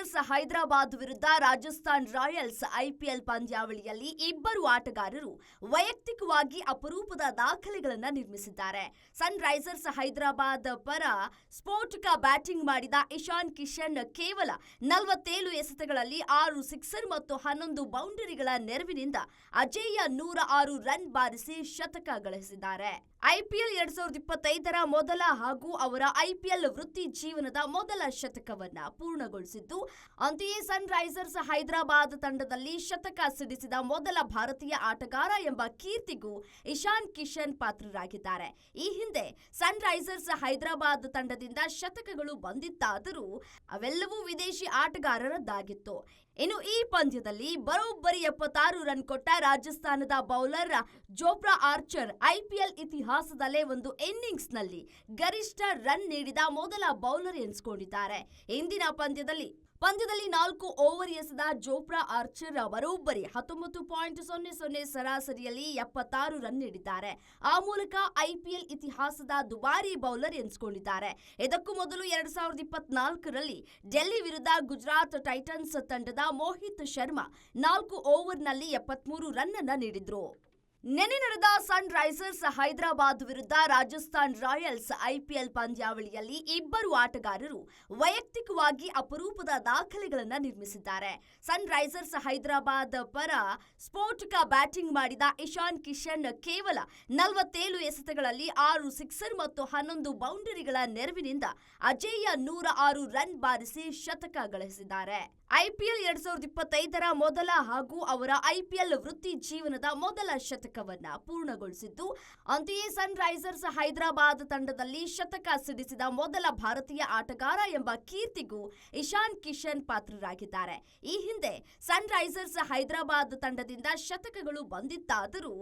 ಹೈದರಾಬಾದ್ ವಿರುದ್ಧ Rajasthan Royals IPL ಪಂದ್ಯಾವಳಿಯಲ್ಲಿ ಇಬ್ಬರು ಆಟಗಾರರು ವೈಯಕ್ತಿಕವಾಗಿ ಅಪರೂಪದ ದಾಖಲೆಗಳನ್ನು ನಿರ್ಮಿಸಿದ್ದಾರೆ. ಸನ್ ರೈಸರ್ಸ್ ಹೈದರಾಬಾದ್ ಪರ ಸ್ಫೋಟಕ ಬ್ಯಾಟಿಂಗ್ ಮಾಡಿದ ಇಶಾನ್ ಕಿಶನ್ ಕೇವಲ ನಲವತ್ತೇಳು ಎಸೆತಗಳಲ್ಲಿ ಆರು ಸಿಕ್ಸರ್ ಮತ್ತು ಹನ್ನೊಂದು ಬೌಂಡರಿಗಳ ನೆರವಿನಿಂದ ಅಜೇಯ ನೂರ ಆರು ರನ್ ಬಾರಿಸಿ ಶತಕ ಗಳಿಸಿದ್ದಾರೆ. ಐಪಿಎಲ್ ಎರಡ್ ಸಾವಿರದ ಇಪ್ಪತ್ತೈದರ ಮೊದಲ ಹಾಗೂ ಅವರ ಐಪಿಎಲ್ ವೃತ್ತಿ ಜೀವನದ ಮೊದಲ ಶತಕವನ್ನ ಪೂರ್ಣಗೊಳಿಸಿದ್ದು ಅಂತೆಯೇ ಸನ್ ರೈಸರ್ಸ್ ಹೈದರಾಬಾದ್ ತಂಡದಲ್ಲಿ ಶತಕ ಸಿಡಿಸಿದ ಮೊದಲ ಭಾರತೀಯ ಆಟಗಾರ ಎಂಬ ಕೀರ್ತಿಗೂ ಇಶಾನ್ ಕಿಶನ್ ಪಾತ್ರರಾಗಿದ್ದಾರೆ. ಈ ಹಿಂದೆ ಸನ್ ರೈಸರ್ಸ್ ಹೈದರಾಬಾದ್ ತಂಡದಿಂದ ಶತಕಗಳು ಬಂದಿತ್ತಾದರೂ ಅವೆಲ್ಲವೂ ವಿದೇಶಿ ಆಟಗಾರರದ್ದಾಗಿತ್ತು. ಇನ್ನು ಈ ಪಂದ್ಯದಲ್ಲಿ ಬರೋಬ್ಬರಿ ಎಪ್ಪತ್ತಾರು ರನ್ ಕೊಟ್ಟ ರಾಜಸ್ಥಾನದ ಬೌಲರ್ ಜೋಪ್ರಾ ಆರ್ಚರ್ ಐಪಿಎಲ್ ಇತಿಹಾಸದಲ್ಲೇ ಒಂದು ಇನ್ನಿಂಗ್ಸ್ನಲ್ಲಿ ಗರಿಷ್ಠ ರನ್ ನೀಡಿದ ಮೊದಲ ಬೌಲರ್ ಎನಿಸಿಕೊಂಡಿದ್ದಾರೆ. ಇಂದಿನ ಪಂದ್ಯದಲ್ಲಿ ಪಂದ್ಯದಲ್ಲಿ ನಾಲ್ಕು ಓವರ್ ಎಸೆದ ಜೋಪ್ರಾ ಆರ್ಚರ್ ಬರೋಬ್ಬರಿ ಹತ್ತೊಂಬತ್ತು ಪಾಯಿಂಟ್ ಸೊನ್ನೆ ಸೊನ್ನೆ ಸರಾಸರಿಯಲ್ಲಿ ಎಪ್ಪತ್ತಾರು ರನ್ ನೀಡಿದ್ದಾರೆ. ಆ ಮೂಲಕ ಐಪಿಎಲ್ ಇತಿಹಾಸದ ದುಬಾರಿ ಬೌಲರ್ ಎನಿಸಿಕೊಂಡಿದ್ದಾರೆ. ಇದಕ್ಕೂ ಮೊದಲು ಎರಡ್ ಸಾವಿರದ ಇಪ್ಪತ್ನಾಲ್ಕರಲ್ಲಿ ಡೆಲ್ಲಿ ವಿರುದ್ಧ ಗುಜರಾತ್ ಟೈಟನ್ಸ್ ತಂಡದ ಮೋಹಿತ್ ಶರ್ಮಾ ನಾಲ್ಕು ಓವರ್ನಲ್ಲಿ ಎಪ್ಪತ್ಮೂರು ರನ್ ಅನ್ನ ನೀಡಿದ್ರು. ನೆನೆ ನಡೆದ ಸನ್ ರೈಸರ್ಸ್ ಹೈದರಾಬಾದ್ ವಿರುದ್ಧ ರಾಜಸ್ಥಾನ್ ರಾಯಲ್ಸ್ ಐಪಿಎಲ್ ಪಂದ್ಯಾವಳಿಯಲ್ಲಿ ಇಬ್ಬರು ಆಟಗಾರರು ವೈಯಕ್ತಿಕವಾಗಿ ಅಪರೂಪದ ದಾಖಲೆಗಳನ್ನು ನಿರ್ಮಿಸಿದ್ದಾರೆ. ಸನ್ ರೈಸರ್ಸ್ ಹೈದರಾಬಾದ್ ಪರ ಸ್ಫೋಟಕ ಬ್ಯಾಟಿಂಗ್ ಮಾಡಿದ ಇಶಾನ್ ಕಿಶನ್ ಕೇವಲ ನಲವತ್ತೇಳು ಎಸೆತಗಳಲ್ಲಿ ಆರು ಸಿಕ್ಸರ್ ಮತ್ತು ಹನ್ನೊಂದು ಬೌಂಡರಿಗಳ ನೆರವಿನಿಂದ ಅಜೇಯ ನೂರ ಆರು ರನ್ ಬಾರಿಸಿ ಶತಕ ಗಳಿಸಿದ್ದಾರೆ. ಐಪಿಎಲ್ ಎರಡ್ ಸಾವಿರದ ಇಪ್ಪತ್ತೈದರ ಮೊದಲ ಹಾಗೂ ಅವರ ಐಪಿಎಲ್ ವೃತ್ತಿ ಜೀವನದ ಮೊದಲ ಶತಕವನ್ನ ಪೂರ್ಣಗೊಳಿಸಿದ್ದು. ಅಂತೆಯೇ ಸನ್ ರೈಸರ್ಸ್ ಹೈದರಾಬಾದ್ ತಂಡದಲ್ಲಿ ಶತಕ ಸಿಡಿಸಿದ ಮೊದಲ ಭಾರತೀಯ ಆಟಗಾರ ಎಂಬ ಕೀರ್ತಿಗೂ ಇಶಾನ್ ಕಿಶನ್ ಪಾತ್ರರಾಗಿದ್ದಾರೆ. ಈ ಹಿಂದೆ ಸನ್ ರೈಸರ್ಸ್ ಹೈದರಾಬಾದ್ ತಂಡದಿಂದ ಶತಕಗಳು ಬಂದಿತ್ತಾದರೂ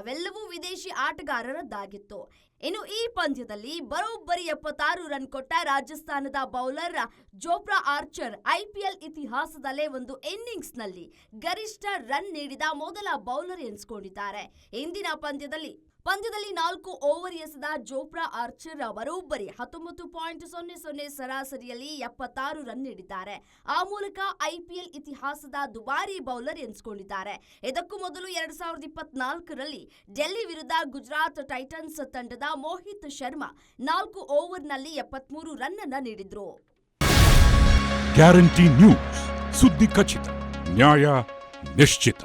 ಅವೆಲ್ಲವೂ ವಿದೇಶಿ ಆಟಗಾರರದ್ದಾಗಿತ್ತು. ಇನ್ನು ಈ ಪಂದ್ಯದಲ್ಲಿ ಬರೋಬ್ಬರಿ ಎಪ್ಪತ್ತಾರು ರನ್ ಕೊಟ್ಟ ರಾಜಸ್ಥಾನದ ಬೌಲರ್ ಜೋಪ್ರಾ ಆರ್ಚರ್ ಐಪಿಎಲ್ ಇತಿಹಾಸದಲ್ಲೇ ಒಂದು ಇನ್ನಿಂಗ್ಸ್ನಲ್ಲಿ ಗರಿಷ್ಠ ರನ್ ನೀಡಿದ ಮೊದಲ ಬೌಲರ್ ಎನಿಸಿಕೊಂಡಿದ್ದಾರೆ. ಇಂದಿನ ಪಂದ್ಯದಲ್ಲಿ ಪಂದ್ಯದಲ್ಲಿ ನಾಲ್ಕು ಓವರ್ ಎಸೆದ ಜೋಪ್ರಾ ಆರ್ಚರ್ ಬರೋಬ್ಬರಿ ಹತ್ತೊಂಬತ್ತು ಪಾಯಿಂಟ್ ಸೊನ್ನೆ ಸೊನ್ನೆ ಸರಾಸರಿಯಲ್ಲಿ ಎಪ್ಪತ್ತಾರು ರನ್ ನೀಡಿದ್ದಾರೆ. ಆ ಮೂಲಕ ಐಪಿಎಲ್ ಇತಿಹಾಸದ ದುಬಾರಿ ಬೌಲರ್ ಎನಿಸಿಕೊಂಡಿದ್ದಾರೆ. ಇದಕ್ಕೂ ಮೊದಲು ಎರಡ್ ಸಾವಿರದ ಇಪ್ಪತ್ನಾಲ್ಕರಲ್ಲಿ ಡೆಲ್ಲಿ ವಿರುದ್ಧ ಗುಜರಾತ್ ಟೈಟನ್ಸ್ ತಂಡದ ಮೋಹಿತ್ ಶರ್ಮಾ ನಾಲ್ಕು ಓವರ್ನಲ್ಲಿ ಎಪ್ಪತ್ಮೂರು ರನ್ ಅನ್ನ ನೀಡಿದ್ರು. ಗ್ಯಾರಂಟಿ ನ್ಯೂಸ್ ಸುದ್ದಿ ಖಚಿತ, ನ್ಯಾಯ ನಿಶ್ಚಿತ.